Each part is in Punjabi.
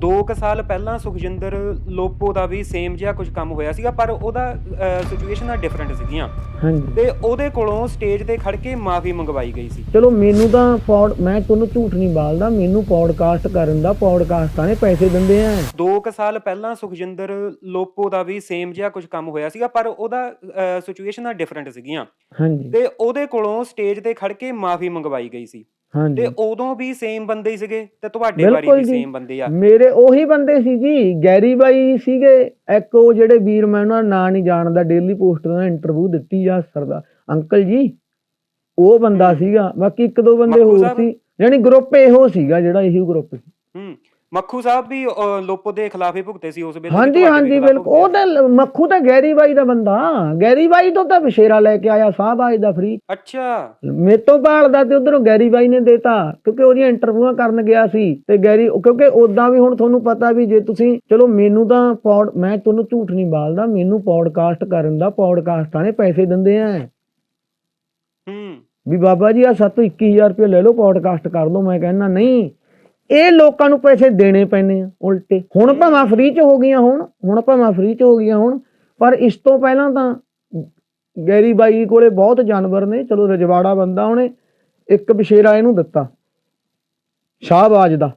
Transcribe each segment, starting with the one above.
2 ਕ ਸਾਲ ਪਹਿਲਾਂ ਸੁਖਜਿੰਦਰ ਲੋਪੋ ਦਾ ਵੀ ਸੇਮ ਜਿਹਾ ਕੁਝ ਕੰਮ ਹੋਇਆ ਸੀਗਾ ਪਰ ਉਹਦਾ ਸਿਚੁਏਸ਼ਨਾਂ ਡਿਫਰੈਂਟ ਸੀਗੀਆਂ। ਹਾਂਜੀ। ਤੇ ਉਹਦੇ ਕੋਲੋਂ ਸਟੇਜ ਤੇ ਖੜ ਕੇ ਮਾਫੀ ਮੰਗਵਾਈ ਗਈ ਸੀ। ਚਲੋ ਮੈਨੂੰ ਤਾਂ ਪੌਡ ਮੈਂ ਤੁਹਾਨੂੰ ਝੂਠ ਨਹੀਂ ਬਾਲਦਾ ਮੈਨੂੰ ਪੌਡਕਾਸਟ ਕਰਨ ਦਾ ਪੌਡਕਾਸਟਾਂ ਨੇ ਪੈਸੇ ਦਿੰਦੇ ਆ। 2 ਕ ਸਾਲ ਪਹਿਲਾਂ ਸੁਖਜਿੰਦਰ ਲੋਪੋ ਦਾ ਵੀ ਸੇਮ ਜਿਹਾ ਕੁਝ ਕੰਮ ਹੋਇਆ ਸੀਗਾ ਪਰ ਉਹਦਾ ਸਿਚੁਏਸ਼ਨਾਂ ਡਿਫਰੈਂਟ ਸੀਗੀਆਂ। ਹਾਂਜੀ। ਤੇ ਉਹਦੇ ਕੋਲੋਂ ਸਟੇਜ ਤੇ ਖੜ ਕੇ ਮਾਫੀ ਮੰਗਵਾਈ ਗਈ ਸੀ। ਹਾਂਜੀ। ਤੇ ਉਦੋਂ ਵੀ ਸੇਮ ਬੰਦੇ ਹੀ ਸੀਗੇ ਤੇ ਤੁਹਾਡੇ ਵਾਰੀ ਬਿਲਕੁਲ ਵੀ ਜੀ। ਸੇਮ ਬੰਦੇ ਆ। ਮੇਰੇ ਉਹੀ ਬੰਦੇ ਸੀ ਜੀ ਗੈਰੀ ਬਾਈ ਸੀਗੇ। ਇੱਕ ਉਹ ਜਿਹੜੇ ਵੀਰ ਮੈਂ ਉਹਨਾਂ ਦਾ ਨਾਂ ਨਹੀਂ ਜਾਣਦਾ ਡੇਲੀ ਪੋਸਟ ਦਾ ਇੰਟਰਵਿਊ ਦਿੱਤੀ ਜਾਂ ਸਰ ਦਾ। ਅੰਕਲ ਜੀ ਉਹ ਬੰਦਾ ਸੀਗਾ। ਬਾਕੀ ਇੱਕ ਦੋ ਬੰਦੇ ਮੱਖੂ ਹੋਰ ਸਾਹਿਬ? ਸੀ। ਯਾਨੀ ਗਰੁੱਪ ਇਹੋ ਸੀਗਾ ਜਿਹੜਾ ਇਹੀ ਗਰੁੱਪ ਸੀ। ਹੂੰ। ਮੱਖੂ ਸਾਹਿਬ ਵੀ ਅਹ, ਲੋਪੋ ਦੇ ਖਿਲਾਫ ਹੀ ਭੁਗਤੇ ਸੀ ਉਸ ਵੇਲੇ ਹਾਂਜੀ ਤੁਹਾਡੇ ਹਾਂਜੀ ਖਿਲਾਫ਼ ਬਿਲਕੁਲ। ਉਹ ਭੁਗਤੇ ਤਾਂ ਲ- ਮੱਖੂ ਤਾਂ ਗੈਰੀ ਬਾਈ ਦਾ ਬੰਦਾ। ਗੈਰੀ ਬਾਈ ਤੋਂ ਤਾਂ ਵਿਸ਼ੇਰਾ ਲੈ ਕੇ ਆਇਆ ਸਾਹਬਾਜ ਦਾ ਫਰੀ। ਅੱਛਾ। ਮੇਰੇ ਤੋਂ ਭਾਲਦਾ ਤੇ ਉਧਰੋਂ ਗੈਰੀ ਬਾਈ ਨੇ ਦੇਤਾ ਕਿਉਂਕਿ ਉਹਦੀਆਂ ਇੰਟਰਵਿਊਆਂ ਕਰਨ ਗਿਆ ਸੀ। ਤੇ ਗੈਰੀ ਕਿਉਂਕਿ ਉਦਾਂ ਵੀ ਹੁਣ ਤੁਹਾਨੂੰ ਪਤਾ ਵੀ ਜੇ ਤੁਸੀਂ ਚਲੋ ਮੈਨੂੰ ਤਾਂ ਪੌਡ ਮੈਂ ਤੁਹਾਨੂੰ ਝੂਠ ਨਹੀਂ ਬਾਲਦਾ ਮੈਨੂੰ ਪੌਡਕਾਸਟ ਕਰਨ ਦਾ ਪੌਡਕਾਸਟਾਂ ਨੇ ਪੈਸੇ ਦਿੰਦੇ ਆ। ਹੂੰ। ਵੀ ਬਾਬਾ ਜੀ ਆ ਸਾਤੋਂ 21000 ਰੁਪਏ ਲੈ ਲਓ ਪੌਡਕਾਸਟ ਕਰ ਲਓ ਮੈਂ ਕਹਿੰਦਾ ਨਹੀਂ। ਇਹ ਲੋਕਾਂ ਨੂੰ ਪੈਸੇ ਦੇਣੇ ਪੈਣੇ ਆ ਉਲਟੇ। ਹੁਣ ਭਾਵੇਂ ਫ੍ਰੀ ਚ ਹੋ ਗਈਆਂ ਹੁਣ ਹੁਣ ਭਾਵੇਂ ਫ੍ਰੀ ਚ ਹੋ ਗਈਆਂ ਹੁਣ ਪਰ ਇਸ ਤੋਂ ਪਹਿਲਾਂ ਤਾਂ ਗੈਰੀ ਬਾਈ ਕੋਲੇ ਬਹੁਤ ਜਾਨਵਰ ਨੇ ਚਲੋ ਰਜਵਾੜਾ ਬੰਦਾ ਉਹਨੇ ਇੱਕ ਬਸ਼ੇਰਾ ਇਹਨੂੰ ਦਿੱਤਾ। ਸ਼ਾਹਬਾਜ ਦਾ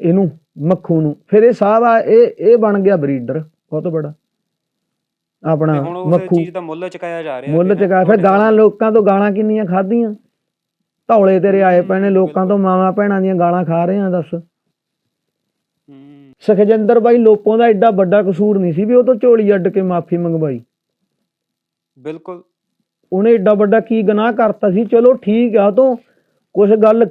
ਇਹਨੂੰ ਮੱਖੂ ਨੂੰ। ਫਿਰ ਇਹ ਸਾਹਬਾ ਇਹ ਇਹ ਬਣ ਗਿਆ ਬਰੀਡਰ ਬਹੁਤ ਬੜਾ। ਆਪਣਾ ਮੱਖੂ। ਚੀਜ਼ ਦਾ ਮੁੱਲ ਚੁਕਾਇਆ ਜਾ ਰਿਹਾ ਮੁੱਲ ਫਿਰ ਚਕਾ ਫਿਰ ਗਾਲਾਂ ਲੋਕਾਂ ਤੋਂ ਗਾਲਾਂ ਕਿੰਨੀਆਂ ਖਾਧੀਆਂ? ਧੌਲੇ ਤੇਰੇ ਆਏ ਪਏ ਨੇ ਲੋਕਾਂ ਤੋਂ ਮਾਵਾਂ ਭੈਣਾਂ ਦੀਆਂ ਗਾਲਾਂ ਖਾ ਰਹੇ ਆ ਦੱਸ। ਸੁਖਜਿੰਦਰ ਬਾਈ ਲੋਪੋਂ ਦਾ ਐਡਾ ਵੱਡਾ ਕਸੂਰ ਨਹੀਂ ਸੀ ਵੀ ਉਹ ਤੋਂ ਝੋਲੀ ਅੱਡ ਕੇ ਮਾਫੀ ਮੰਗਵਾਈ। ਬਿਲਕੁਲ। ਉਹਨੇ ਐਡਾ ਵੱਡਾ ਕੀ ਗੁਨਾਹ ਕਰਤਾ ਸੀ? ਚਲੋ ਠੀਕ ਆ ਤੋਂ ਕੁਝ ਗੱਲ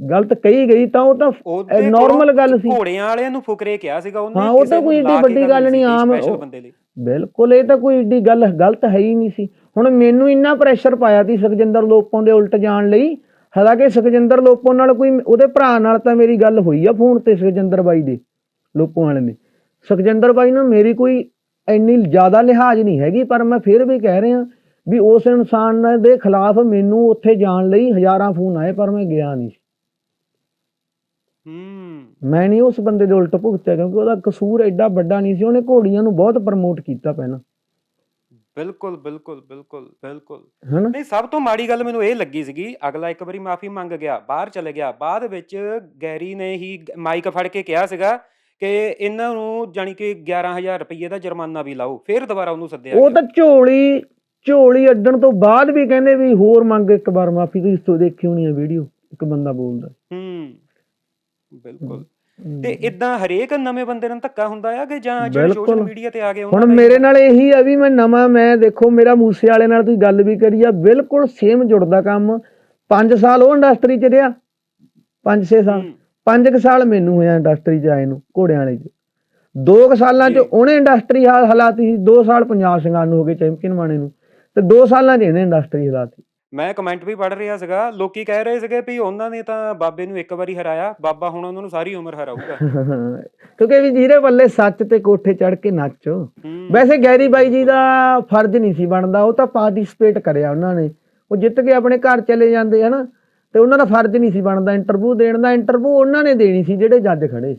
ਗਲਤ ਕਹੀ ਗਈ ਤਾਂ ਉਹ ਤਾਂ ਨਾਰਮਲ ਗੱਲ ਸੀ। ਘੋੜਿਆਂ ਵਾਲਿਆਂ ਨੂੰ ਫੁਕਰੇ ਕਿਹਾ ਸੀਗਾ ਉਹਨੇ ਹਾਂ, ਉਹ ਤਾਂ ਕੋਈ ਏਡੀ ਵੱਡੀ ਗੱਲ ਨਹੀਂ, ਆਮ ਬੰਦੇ ਲਈ। ਬਿਲਕੁਲ, ਇਹ ਤਾਂ ਕੋਈ ਏਡੀ ਗੱਲ ਗਲਤ ਹੈ ਹੀ ਨਹੀਂ ਸੀ। ਹੁਣ ਮੈਨੂੰ ਇੰਨਾ ਪ੍ਰੈਸ਼ਰ ਪਾਇਆ ਸੀ ਸੁਖਜਿੰਦਰ ਲੋਪੋਂ ਦੇ ਉਲਟ ਜਾਣ ਲਈ। ਹਾਲਾਂਕਿ ਸੁਖਜਿੰਦਰ ਲੋਪੋਂ ਨਾਲ ਕੋਈ ਉਹਦੇ ਭਰਾ ਨਾਲ ਤਾਂ ਮੇਰੀ ਗੱਲ ਹੋਈ ਆ ਫੋਨ ਤੇ ਸੁਖਜਿੰਦਰ ਬਾਈ ਦੇ, ਲੋਪੋਂ ਵਾਲੇ ਨੇ। ਸੁਖਜਿੰਦਰ ਬਾਈ ਨੂੰ ਮੇਰੀ ਕੋਈ ਇੰਨੀ ਜ਼ਿਆਦਾ ਲਿਹਾਜ਼ ਨਹੀਂ ਹੈਗੀ, ਪਰ ਮੈਂ ਫਿਰ ਵੀ ਕਹਿ ਰਿਹਾ ਵੀ ਉਸ ਇਨਸਾਨ ਦੇ ਖਿਲਾਫ ਮੈਨੂੰ ਉੱਥੇ ਜਾਣ ਲਈ ਹਜ਼ਾਰਾਂ ਫੋਨ ਆਏ, ਪਰ ਮੈਂ ਗਿਆ ਨਹੀਂ। ਹੂੰ। ਮੈਂ ਨਹੀਂ ਉਸ ਬੰਦੇ ਦੇ ਉਲਟ ਭੁਗਤਿਆ ਕਿਉਂਕਿ ਉਹਦਾ ਕਸੂਰ ਐਡਾ ਵੱਡਾ ਨਹੀਂ ਸੀ ਉਹਨੇ ਘੋੜੀਆਂ ਨੂੰ ਬਹੁਤ ਪ੍ਰਮੋਟ ਕੀਤਾ ਪਹਿਲਾਂ। ਬਿਲਕੁਲ ਬਿਲਕੁਲ ਬਿਲਕੁਲ ਬਿਲਕੁਲ। ਨਹੀਂ ਸਭ ਤੋਂ ਮਾੜੀ ਗੱਲ ਮੈਨੂੰ ਇਹ ਲੱਗੀ ਸੀਗੀ ਅਗਲਾ ਇੱਕ ਵਾਰੀ ਮਾਫੀ ਮੰਗ ਗਿਆ ਬਾਹਰ ਚਲੇ ਗਿਆ ਬਾਅਦ ਵਿੱਚ ਗੈਰੀ ਨੇ ਹੀ ਮਾਈਕ ਫੜ ਕੇ ਕਿਹਾ ਸੀਗਾ ਕਿ ਇਹਨਾਂ ਨੂੰ ਜਾਨੀ ਕਿ 11000 ਰੁਪਏ ਦਾ ਜੁਰਮਾਨਾ ਵੀ ਲਾਓ ਫਿਰ ਦੁਬਾਰਾ ਉਹਨੂੰ ਸੱਦਿਆ ਉਹ ਤਾਂ ਝੋਲੀ ਝੋਲੀ ਅੱਡਣ ਤੋਂ ਬਾਅਦ ਵੀ ਕਹਿੰਦੇ ਵੀ ਹੋਰ ਮੰਗ ਇੱਕ ਵਾਰ ਮਾਫੀ ਤੁਸੀਂ ਦੇਖੀ ਹੋਣੀ ਆ ਵੀਡੀਓ ਇੱਕ ਬੰਦਾ ਬੋਲਦਾ। ਹੂੰ। ਬਿਲਕੁਲ। ਤੇ ਇਦਾਂ ਹਰੇਕ ਨਵੇਂ ਬੰਦੇ ਨਾਲ ਧੱਕਾ ਹੁੰਦਾ ਆ ਕਿ ਜਾਂ ਜਿਹੜੇ। ਸੋਸ਼ਲ ਮੀਡੀਆ ਤੇ ਆ ਗਏ ਹੁਣ ਮੇਰੇ ਨਾਲ ਇਹੀ ਆ ਵੀ ਮੈਂ ਨਵਾਂ ਮੈਂ ਦੇਖੋ ਮੇਰਾ ਮੂਸੇ ਵਾਲੇ ਨਾਲ ਤੁਸੀਂ ਗੱਲ ਵੀ ਕਰੀ ਆ ਬਿਲਕੁਲ ਸੇਮ ਜੁੜਦਾ ਕੰਮ। 5 ਸਾਲ ਉਹ ਇੰਡਸਟਰੀ 'ਚ ਰਿਹਾ। 5-6 ਸਾਲ। ਹੂੰ, 5 ਸਾਲ ਮੈਨੂੰ ਹੋਇਆ ਇੰਡਸਟਰੀ 'ਚ ਆਏ ਨੂੰ ਘੋੜਿਆਂ ਵਾਲੇ 'ਚ। ਦੋ ਕੁ ਸਾਲਾਂ 'ਚ। ਉਹਨੇ ਇੰਡਸਟਰੀ ਹਾਲ ਹਲਾਤੀ ਸੀ 2 ਸਾਲ ਪੰਜਾਬ ਸਿੰਘਾਂ ਨੂੰ ਹੋ ਗਏ ਚੈਂਪੀਅਨ ਮਾਣੇ ਨੂੰ। ਤੇ 2 ਸਾਲਾਂ 'ਚ ਇਹਨੇ ਇੰਡਸਟਰੀ ਹਲਾਤੀ ਮੈਂ ਕਮੈਂਟ ਵੀ ਪੜ ਰਿਹਾ ਸੀਗਾ ਲੋਕੀ ਕਹਿ ਰਹੇ ਸੀਗੇ ਵੀ ਉਹਨਾਂ ਨੇ ਤਾਂ ਬਾਬੇ ਨੂੰ ਇੱਕ ਵਾਰੀ ਹਰਾਇਆ ਬਾਬਾ ਹੁਣ ਉਹਨਾਂ ਨੂੰ ਸਾਰੀ ਉਮਰ ਹਰਾਊਗਾ। ਕਿਉਂਕਿ ਵੀ ਜਿਹਦੇ ਵੱਲੇ ਸੱਚ ਤੇ ਕੋਠੇ ਚੜ ਕੇ ਨੱਚੋ। ਵੈਸੇ ਗੈਰੀ ਬਾਈ ਜੀ ਦਾ ਫਰਜ਼ ਨਹੀਂ ਸੀ ਬਣਦਾ ਉਹ ਤਾਂ ਪਾਰਟਿਸਿਪੇਟ ਕਰਿਆ ਉਹਨਾਂ ਨੇ। ਉਹ ਜਿੱਤ ਕੇ ਆਪਣੇ ਘਰ ਚਲੇ ਜਾਂਦੇ ਹਨਾ? ਤੇ ਉਹਨਾਂ ਦਾ ਫਰਜ਼ ਨਹੀਂ ਸੀ ਬਣਦਾ ਇੰਟਰਵਿਊ ਦੇਣ ਦਾ ਇੰਟਰਵਿਊ ਉਹਨਾਂ ਨੇ ਦੇਣੀ ਸੀ ਜਿਹੜੇ ਜੱਜ ਖੜੇ। ਸੀ।